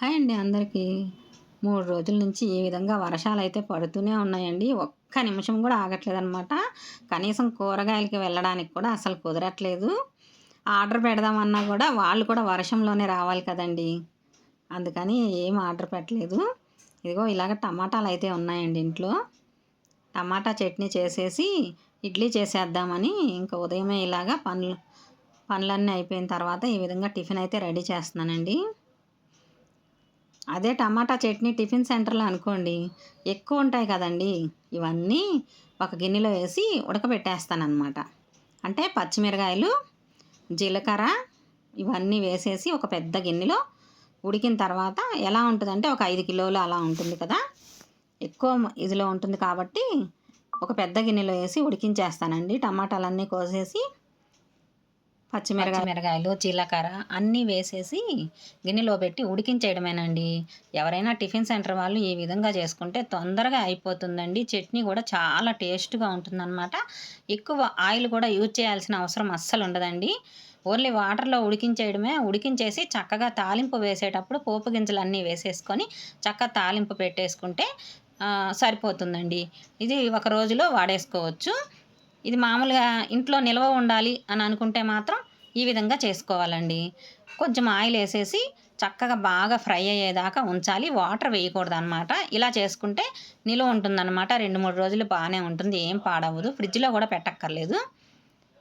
Hi అండి అందరికీ. మూడు రోజుల నుంచి ఈ విధంగా వర్షాలు అయితే పడుతూనే ఉన్నాయండి. ఒక్క నిమిషం కూడా ఆగట్లేదు అనమాట కనీసం కూరగాయలకి వెళ్ళడానికి కూడా అసలు కుదరట్లేదు. ఆర్డర్ పెడదామన్నా కూడా వాళ్ళు కూడా వర్షంలోనే రావాలి కదండి. అందుకని ఏం ఆర్డర్ పెట్టలేదు. ఇదిగో ఇలాగ టమాటాలు అయితే ఉన్నాయండి ఇంట్లో. టమాటా చట్నీ చేసేసి ఇడ్లీ చేసేద్దామని ఇంకా ఉదయమే ఇలాగా పనులు పనులన్నీ అయిపోయిన తర్వాత ఈ విధంగా టిఫిన్ అయితే రెడీ చేస్తున్నానండి. అదే టమాటా చట్నీ టిఫిన్ సెంటర్లో అనుకోండి. ఎక్కువ ఉంటాయి కదండి. ఇవన్నీ ఒక గిన్నెలో వేసి ఉడకబెట్టేస్తానమాట అంటే పచ్చిమిరకాయలు జీలకర్ర ఇవన్నీ వేసేసి ఒక పెద్ద గిన్నెలో ఉడికిన తర్వాత ఎలా ఉంటుందంటే ఒక ఐదు కిలోలు అలా ఉంటుంది కదా. ఎక్కువ ఇదిలో ఉంటుంది కాబట్టి ఒక పెద్ద గిన్నెలో వేసి ఉడికించేస్తానండి. టమాటాలన్నీ కోసేసి పచ్చిమిరకాయ జీలకర్ర అన్నీ వేసేసి గిన్నెలో పెట్టి ఉడికించేయడమేనండి. ఎవరైనా టిఫిన్ సెంటర్ వాళ్ళు ఈ విధంగా చేసుకుంటే తొందరగా అయిపోతుందండి. చట్నీ కూడా చాలా టేస్ట్గా ఉంటుందన్నమాట. ఎక్కువ ఆయిల్ కూడా యూజ్ చేయాల్సిన అవసరం అస్సలు ఉండదండి. ఓన్లీ వాటర్లో ఉడికించేయడమే ఉడికించేసి చక్కగా తాలింపు వేసేటప్పుడు పోపు గింజలు అన్నీ వేసేసుకొని చక్కగా తాలింపు పెట్టేసుకుంటే సరిపోతుందండి. ఇది ఒక రోజులో వాడేసుకోవచ్చు. ఇది మామూలుగా ఇంట్లో నిల్వ ఉండాలి అని అనుకుంటే మాత్రం ఈ విధంగా చేసుకోవాలండి. కొంచెం ఆయిల్ వేసేసి చక్కగా బాగా ఫ్రై అయ్యేదాకా ఉంచాలి. వాటర్ వేయకూడదు అనమాట ఇలా చేసుకుంటే నిల్వ ఉంటుందన్నమాట. రెండు మూడు రోజులు బాగానే ఉంటుంది. ఏం పాడవదు ఫ్రిడ్జ్లో కూడా పెట్టక్కర్లేదు.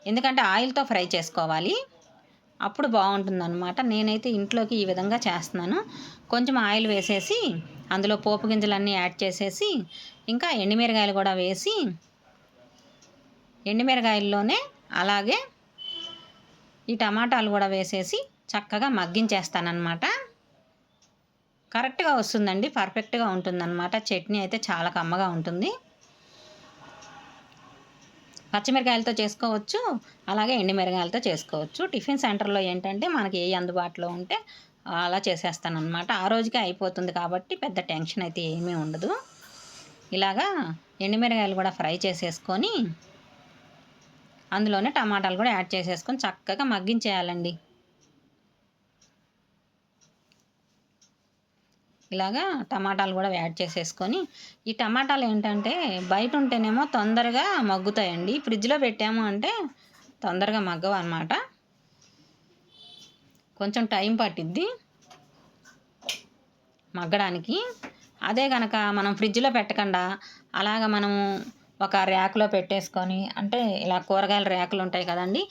ఎందుకంటే ఆయిల్తో ఫ్రై చేసుకోవాలి. అప్పుడు బాగుంటుందన్నమాట. నేనైతే ఇంట్లోకి ఈ విధంగా చేస్తున్నాను. కొంచెం ఆయిల్ వేసేసి అందులో పోపు గింజలన్నీ యాడ్ చేసేసి ఇంకా ఎండుమిరకాయలు కూడా వేసి ఎండుమిరకాయల్లోనే అలాగే ఈ టమాటాలు కూడా వేసేసి చక్కగా మగ్గించేస్తానమాట కరెక్ట్గా వస్తుందండి పర్ఫెక్ట్గా ఉంటుందన్నమాట. చట్నీ అయితే చాలా కమ్మగా ఉంటుంది. పచ్చిమిరకాయలతో చేసుకోవచ్చు అలాగే ఎండుమిరకాయలతో చేసుకోవచ్చు. టిఫిన్ సెంటర్లో ఏంటంటే మనకి ఏ అందుబాటులో ఉంటే అలా చేసేస్తానమాట ఆ రోజుకే అయిపోతుంది కాబట్టి పెద్ద టెన్షన్ అయితే ఏమీ ఉండదు. ఇలాగా ఎండుమిరకాయలు కూడా ఫ్రై చేసేసుకొని అందులోనే టమాటాలు కూడా యాడ్ చేసేసుకొని చక్కగా మగ్గించేయాలండి. ఇలాగా టమాటాలు కూడా యాడ్ చేసేసుకొని ఈ టమాటాలు ఏంటంటే బయట ఉంటేనేమో తొందరగా మగ్గుతాయండి. ఫ్రిడ్జ్లో పెట్టాము అంటే తొందరగా మగ్గవు అనమాట కొంచెం టైం పట్టిద్ది మగ్గడానికి. అదే కనుక మనం ఫ్రిడ్జ్లో పెట్టకుండా అలాగ మనము ఒక ర్యాక్లో పెట్టేసుకొని అంటే ఇలా కూరగాయల ర్యాకులు ఉంటాయి కదండి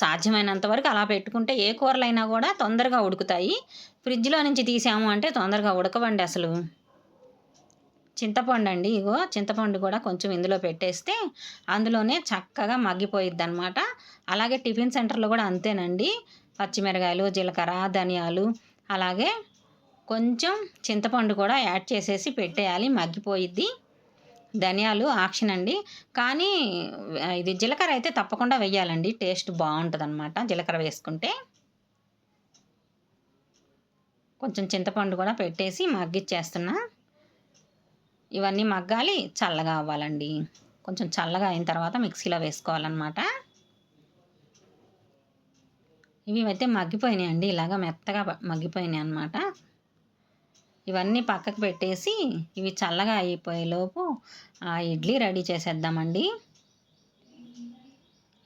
సాధ్యమైనంత వరకు అలా పెట్టుకుంటే ఏ కూరలైనా కూడా తొందరగా ఉడుకుతాయి. ఫ్రిడ్జ్లో నుంచి తీసాము అంటే తొందరగా ఉడకవండి అసలు. చింతపండు అండి ఇగో చింతపండు కూడా కొంచెం ఇందులో పెట్టేస్తే అందులోనే చక్కగా మగ్గిపోయిద్ది అనమాట అలాగే టిఫిన్ సెంటర్లో కూడా అంతేనండి. పచ్చిమిరకాయలు జీలకర్ర ధనియాలు అలాగే కొంచెం చింతపండు కూడా యాడ్ చేసేసి పెట్టేయాలి మగ్గిపోయిద్ది. ధనియాలు ఆక్షన్ అండి. కానీ ఇది జీలకర్ర అయితే తప్పకుండా వెయ్యాలండి టేస్ట్ బాగుంటుంది అనమాట జీలకర్ర వేసుకుంటే. కొంచెం చింతపండు కూడా పెట్టేసి మగ్గిచ్చేస్తున్నా. ఇవన్నీ మగ్గాలి చల్లగా అవ్వాలండి. కొంచెం చల్లగా అయిన తర్వాత మిక్సీలో వేసుకోవాలన్నమాట. ఇవి అయితే మగ్గిపోయినాయి అండి ఇలాగ మెత్తగా మగ్గిపోయినాయి అనమాట ఇవన్నీ పక్కకు పెట్టేసి ఇవి చల్లగా అయిపోయేలోపు ఆ ఇడ్లీ రెడీ చేసేద్దామండి.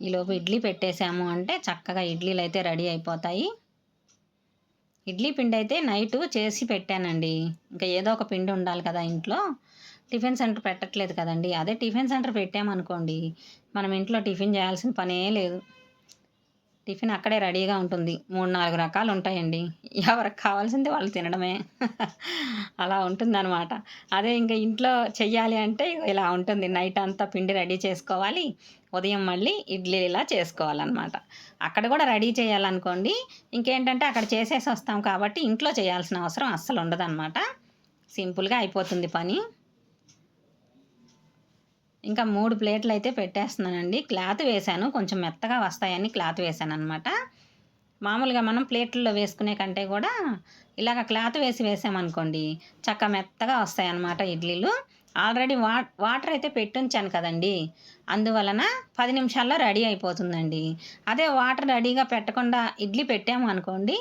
ఈలోపు ఇడ్లీ పెట్టేసాము అంటే చక్కగా ఇడ్లీలు అయితే రెడీ అయిపోతాయి. ఇడ్లీ పిండి అయితే నైటు చేసి పెట్టానండి. ఇంకా ఏదో ఒక పిండి ఉండాలి కదా ఇంట్లో. టిఫిన్ సెంటర్ పెట్టట్లేదు కదండి. అదే టిఫిన్ సెంటర్ పెట్టామనుకోండి మనం ఇంట్లో టిఫిన్ చేయాల్సిన పనే లేదు. టిఫిన్ అక్కడే రెడీగా ఉంటుంది. మూడు నాలుగు రకాలు ఉంటాయండి. ఎవరికి కావాల్సింది వాళ్ళు తినడమే. అలా ఉంటుందన్నమాట. అదే ఇంకా ఇంట్లో చెయ్యాలి అంటే ఇలా ఉంటుంది. నైట్ అంతా పిండి రెడీ చేసుకోవాలి. ఉదయం మళ్ళీ ఇడ్లీ ఇలా చేసుకోవాలన్నమాట. అక్కడ కూడా రెడీ చేయాలనుకోండి. ఇంకేంటంటే అక్కడ చేసేసి వస్తాం కాబట్టి ఇంట్లో చేయాల్సిన అవసరం అస్సలు ఉండదన్నమాట. సింపుల్గా అయిపోతుంది పని. ఇంకా మూడు ప్లేట్లు అయితే పెట్టేస్తున్నానండి. క్లాత్ వేసాను కొంచెం మెత్తగా వస్తాయని క్లాత్ వేసాను అనమాట మామూలుగా మనం ప్లేట్లలో వేసుకునే కంటే కూడా ఇలాగ క్లాత్ వేసి వేసామనుకోండి చక్క మెత్తగా వస్తాయన్నమాట ఇడ్లీలు. ఆల్రెడీ వా వాటర్ అయితే పెట్టుంచాను కదండి. అందువలన పది నిమిషాల్లో రెడీ అయిపోతుందండి. అదే వాటర్ రెడీగా పెట్టకుండా ఇడ్లీ పెట్టాము అనుకోండి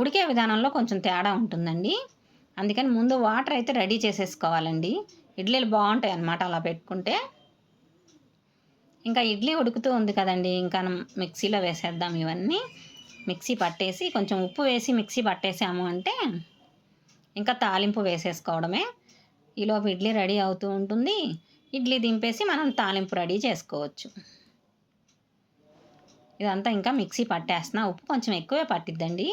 ఉడికే విధానంలో కొంచెం తేడా ఉంటుందండి. అందుకని ముందు వాటర్ అయితే రెడీ చేసేసుకోవాలండి. ఇడ్లీలు బాగుంటాయి అన్నమాట అలా పెట్టుకుంటే. ఇంకా ఇడ్లీ ఉడుకుతూ ఉంది కదండి ఇంకా మిక్సీలో వేసేద్దాం ఇవన్నీ. మిక్సీ పట్టేసి కొంచెం ఉప్పు వేసి మిక్సీ పట్టేసాము అంటే ఇంకా తాలింపు వేసేసుకోవడమే. ఈలోపు ఇడ్లీ రెడీ అవుతూ ఉంటుంది. ఇడ్లీ దింపేసి మనం తాలింపు రెడీ చేసుకోవచ్చు. ఇదంతా ఇంకా మిక్సీ పట్టేస్తున్నా. ఉప్పు కొంచెం ఎక్కువే పట్టిద్దండి.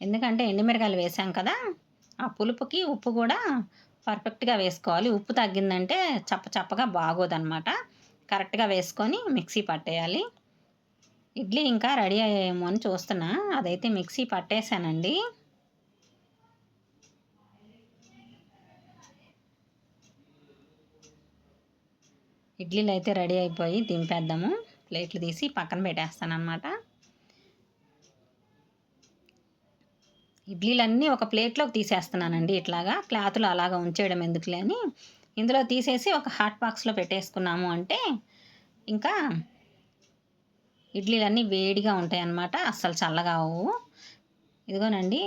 ఎందుకంటే ఎండుమిరకాయలు వేసాం కదా ఆ పులుపుకి ఉప్పు కూడా పర్ఫెక్ట్గా వేసుకోవాలి. ఉప్పు తగ్గిందంటే చప్ప చప్పగా బాగోదన్నమాట. కరెక్ట్గా వేసుకొని మిక్సీ పట్టేయాలి. ఇడ్లీ ఇంకా రెడీ అయ్యేమో అని చూస్తున్నా. అదైతే మిక్సీ పట్టేశానండి ఇడ్లీలు అయితే రెడీ అయిపోయి దింపేద్దాము. ప్లేట్లు తీసి పక్కన పెట్టేస్తాను అనమాట ఇడ్లీలన్నీ ఒక ప్లేట్లోకి తీసేస్తున్నానండి ఇట్లాగా. క్లాతులు అలాగా ఉంచేయడం ఎందుకులే అని. ఇందులో తీసేసి ఒక హాట్ బాక్స్లో పెట్టేసుకున్నాము అంటే ఇంకా ఇడ్లీలన్నీ వేడిగా ఉంటాయి అన్నమాట అస్సలు చల్లగా అవు ఇదిగోనండి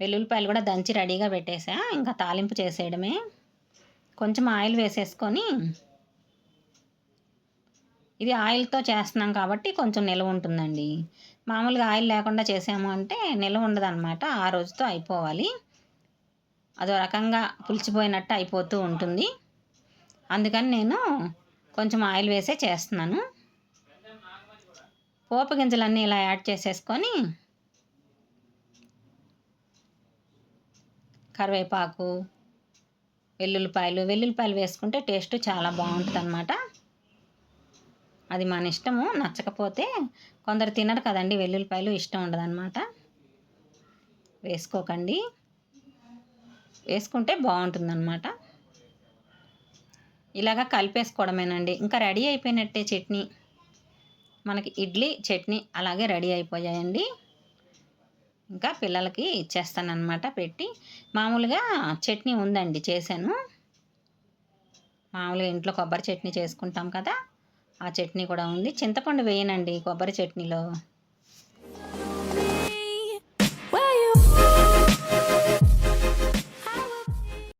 వెల్లుల్లిపాయలు కూడా దంచి రెడీగా పెట్టేసా. ఇంకా తాలింపు చేసేయడమే. కొంచెం ఆయిల్ వేసేసుకొని ఇది ఆయిల్తో చేస్తున్నాం కాబట్టి కొంచెం నిల్వ ఉంటుందండి. మామూలుగా ఆయిల్ లేకుండా చేసాము అంటే నిల్వ ఉండదన్నమాట. ఆ రోజుతో అయిపోవాలి. అదో రకంగా పులిచిపోయినట్టు అయిపోతూ ఉంటుంది. అందుకని నేను కొంచెం ఆయిల్ వేసే చేస్తున్నాను. పోపు గింజలన్నీ ఇలా యాడ్ చేసేసుకొని కరివేపాకు వెల్లుల్లిపాయలు వెల్లుల్లిపాయలు వేసుకుంటే టేస్ట్ చాలా బాగుంటుంది అనమాట అది మన ఇష్టము నచ్చకపోతే కొందరు తినరు కదండి వెల్లుల్లిపాయలు ఇష్టం ఉండదన్నమాట. వేసుకోకండి. వేసుకుంటే బాగుంటుందన్నమాట. ఇలాగా కలిపేసుకోవడమేనండి. ఇంకా రెడీ అయిపోయినట్టే చట్నీ. మనకి ఇడ్లీ చట్నీ అలాగే రెడీ అయిపోయాయండి. ఇంకా పిల్లలకి ఇచ్చేస్తానమాట పెట్టి. మామూలుగా చట్నీ ఉందండి చేశాను. మామూలుగా ఇంట్లో కొబ్బరి చట్నీ చేసుకుంటాం కదా. ఆ చట్నీ కూడా ఉంది. చింతపండు వేయనండి కొబ్బరి చట్నీలో.